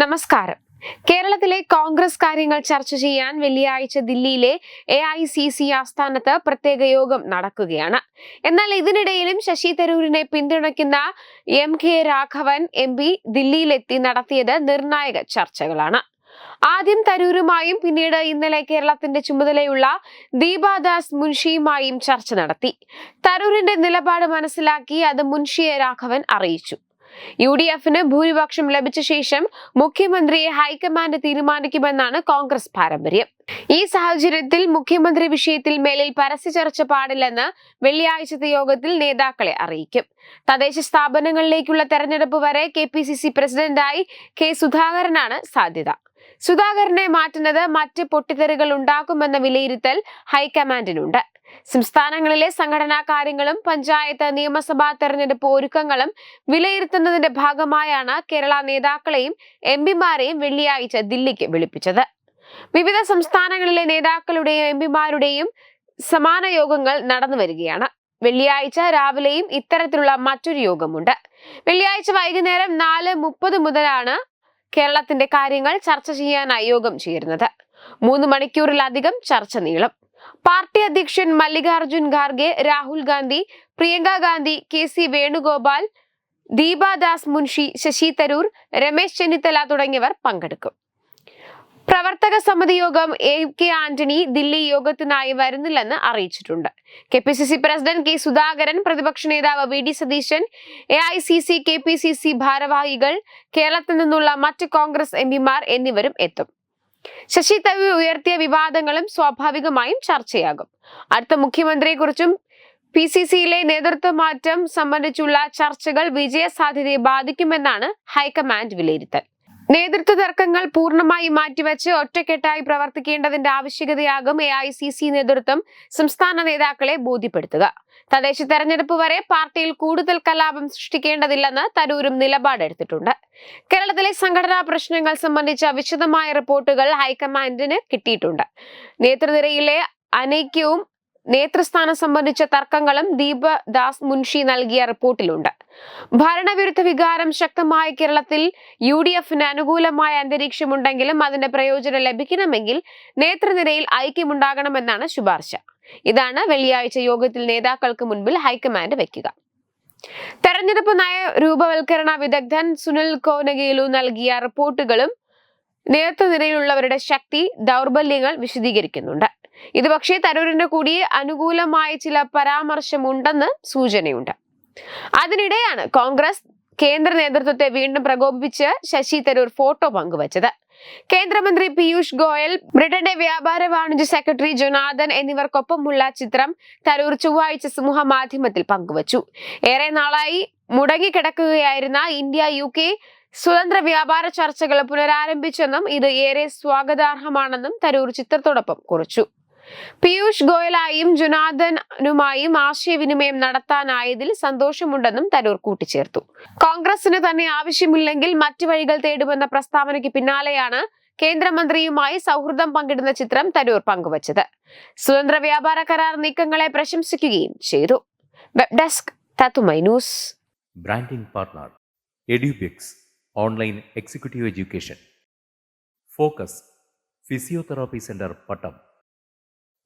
നമസ്കാരം. കേരളത്തിലെ കോൺഗ്രസ് കാര്യങ്ങൾ ചർച്ച ചെയ്യാൻ വെള്ളിയാഴ്ച ദില്ലിയിലെ എ ഐ സി സി ആസ്ഥാനത്ത് പ്രത്യേക യോഗം നടക്കുകയാണ്. എന്നാൽ ഇതിനിടയിലും ശശി തരൂരിനെ പിന്തുണയ്ക്കുന്ന M K Raghavan M P ദില്ലിയിലെത്തി നടത്തിയത് നിർണായക ചർച്ചകളാണ്. ആദ്യം തരൂരുമായും പിന്നീട് ഇന്നലെ കേരളത്തിന്റെ ചുമതലയുള്ള ദീപാദാസ് മുൻഷിയുമായും ചർച്ച നടത്തി. തരൂരിന്റെ നിലപാട് മനസ്സിലാക്കി അത് മുൻഷിയെ രാഘവൻ അറിയിച്ചു. യു ഡി എഫിന് ഭൂരിപക്ഷം ലഭിച്ച ശേഷം മുഖ്യമന്ത്രിയെ ഹൈക്കമാൻഡ് തീരുമാനിക്കുമെന്നാണ് കോൺഗ്രസ് പാരമ്പര്യം. ഈ സാഹചര്യത്തിൽ മുഖ്യമന്ത്രി വിഷയത്തിൽ മേലിൽ പരസ്യ ചർച്ച പാടില്ലെന്ന് വെള്ളിയാഴ്ചത്തെ യോഗത്തിൽ നേതാക്കളെ അറിയിക്കും. തദ്ദേശ സ്ഥാപനങ്ങളിലേക്കുള്ള തെരഞ്ഞെടുപ്പ് വരെ കെ പി സി സി പ്രസിഡന്റായി കെ സുധാകരനാണ് സാധ്യത. സുധാകരനെ മാറ്റുന്നത് മറ്റ് പൊട്ടിത്തെറികൾ ഉണ്ടാക്കുമെന്ന വിലയിരുത്തൽ ഹൈക്കമാൻഡിനുണ്ട്. സംസ്ഥാനങ്ങളിലെ സംഘടനാ കാര്യങ്ങളും പഞ്ചായത്ത് നിയമസഭാ തെരഞ്ഞെടുപ്പ് ഒരുക്കങ്ങളും വിലയിരുത്തുന്നതിന്റെ ഭാഗമായാണ് കേരള നേതാക്കളെയും എം പിമാരെയും വെള്ളിയാഴ്ച ദില്ലിക്ക് വിളിപ്പിച്ചത്. വിവിധ സംസ്ഥാനങ്ങളിലെ നേതാക്കളുടെയും എം പിമാരുടെയും സമാന യോഗങ്ങൾ നടന്നു വരികയാണ്. വെള്ളിയാഴ്ച രാവിലെയും ഇത്തരത്തിലുള്ള മറ്റൊരു യോഗമുണ്ട്. വെള്ളിയാഴ്ച വൈകുന്നേരം നാല് മുപ്പത് മുതലാണ് കേരളത്തിന്റെ കാര്യങ്ങൾ ചർച്ച ചെയ്യാനായി യോഗം ചേരുന്നത്. മൂന്ന് മണിക്കൂറിലധികം ചർച്ച നീളം. പാർട്ടി അധ്യക്ഷൻ മല്ലികാർജുൻ ഖാർഗെ രാഹുൽ ഗാന്ധി പ്രിയങ്ക ഗാന്ധി കെ സി വേണുഗോപാൽ ദീപാദാസ് മുൻഷി ശശി തരൂർ രമേശ് ചെന്നിത്തല തുടങ്ങിയവർ പങ്കെടുക്കും. പ്രവർത്തക സമിതി യോഗം എ കെ ആന്റണി ദില്ലി യോഗത്തിനായി വരുന്നില്ലെന്ന് അറിയിച്ചിട്ടുണ്ട്. K P C C president K Sudhakaran പ്രതിപക്ഷ നേതാവ് V D Satheesan A I C C K P C C ഭാരവാഹികൾ കേരളത്തിൽ നിന്നുള്ള മറ്റ് കോൺഗ്രസ് എം പിമാർ എന്നിവരും എത്തും. ശശി തരൂർ ഉയർത്തിയ വിവാദങ്ങളും സ്വാഭാവികമായും ചർച്ചയാകും. അടുത്ത മുഖ്യമന്ത്രിയെക്കുറിച്ചും പി സി സിയിലെ നേതൃത്വ മാറ്റം സംബന്ധിച്ചുള്ള ചർച്ചകൾ വിജയസാധ്യതയെ ബാധിക്കുമെന്നാണ് ഹൈക്കമാൻഡ് വിലയിരുത്തൽ. നേതൃത്വ തർക്കങ്ങൾ പൂർണമായി മാറ്റിവെച്ച് ഒറ്റക്കെട്ടായി പ്രവർത്തിക്കേണ്ടതിന്റെ ആവശ്യകതയാകും എ ഐ സി സി നേതൃത്വം സംസ്ഥാന നേതാക്കളെ ബോധ്യപ്പെടുത്തുക. തദ്ദേശ തെരഞ്ഞെടുപ്പ് വരെ പാർട്ടിയിൽ കൂടുതൽ കലാപം സൃഷ്ടിക്കേണ്ടതില്ലെന്ന് തരൂരും നിലപാടെടുത്തിട്ടുണ്ട്. കേരളത്തിലെ സംഘടനാ പ്രശ്നങ്ങൾ സംബന്ധിച്ച വിശദമായ റിപ്പോർട്ടുകൾ ഹൈക്കമാൻഡിന് കിട്ടിയിട്ടുണ്ട്. നേതൃനിരയിലെ അനൈക്യവും നേതൃസ്ഥാനം സംബന്ധിച്ച തർക്കങ്ങളും ദീപ ദാസ് മുൻഷി നൽകിയ റിപ്പോർട്ടിലുണ്ട്. ഭരണവിരുദ്ധ വികാരം ശക്തമായ കേരളത്തിൽ യു ഡി എഫിന് അനുകൂലമായ അന്തരീക്ഷമുണ്ടെങ്കിലും അതിന്റെ പ്രയോജനം ലഭിക്കണമെങ്കിൽ നേതൃനിരയിൽ ഐക്യമുണ്ടാകണമെന്നാണ് ശുപാർശ. ഇതാണ് വെള്ളിയാഴ്ച യോഗത്തിൽ നേതാക്കൾക്ക് മുൻപിൽ ഹൈക്കമാൻഡ് വെക്കുക. തെരഞ്ഞെടുപ്പ് നയ രൂപവൽക്കരണ വിദഗ്ധൻ സുനിൽ കോനഗേലു നൽകിയ റിപ്പോർട്ടുകളും നേതൃനിരയിലുള്ളവരുടെ ശക്തി ദൗർബല്യങ്ങൾ വിശദീകരിക്കുന്നുണ്ട്. ഇത് പക്ഷേ തരൂരിന് കൂടി അനുകൂലമായ ചില പരാമർശമുണ്ടെന്ന് സൂചനയുണ്ട്. അതിനിടെയാണ് കോൺഗ്രസ് കേന്ദ്ര നേതൃത്വത്തെ വീണ്ടും പ്രകോപിപ്പിച്ച് ശശി തരൂർ ഫോട്ടോ പങ്കുവച്ചത്. കേന്ദ്രമന്ത്രി പീയൂഷ് ഗോയൽ ബ്രിട്ടന്റെ വ്യാപാര വാണിജ്യ സെക്രട്ടറി ജൊനാഥൻ എന്നിവർക്കൊപ്പമുള്ള ചിത്രം തരൂർ ചൊവ്വാഴ്ച സമൂഹ മാധ്യമത്തിൽ പങ്കുവച്ചു. ഏറെ നാളായി മുടങ്ങിക്കിടക്കുകയായിരുന്ന ഇന്ത്യ യു കെ സ്വതന്ത്ര വ്യാപാര ചർച്ചകൾ പുനരാരംഭിച്ചെന്നും ഇത് ഏറെ സ്വാഗതാർഹമാണെന്നും തരൂർ ചിത്രത്തോടൊപ്പം കുറിച്ചു. പീയൂഷ് ഗോയലായും ജുനാദനുമായും ആശയവിനിമയം നടത്താനായതിൽ സന്തോഷമുണ്ടെന്നും തരൂർ കൂട്ടിച്ചേർത്തു. കോൺഗ്രസിന് തന്നെ ആവശ്യമില്ലെങ്കിൽ മറ്റു വഴികൾ തേടുമെന്ന പ്രസ്താവനയ്ക്ക് പിന്നാലെയാണ് കേന്ദ്രമന്ത്രിയുമായി സൗഹൃദം പങ്കിടുന്ന ചിത്രം തരൂർ പങ്കുവച്ചത്. സ്വതന്ത്ര വ്യാപാര കരാർ നീക്കങ്ങളെ പ്രശംസിക്കുകയും ചെയ്തു. Web desk news. Branding partner Edubix online executive education. Focus physiotherapy centre Pattom.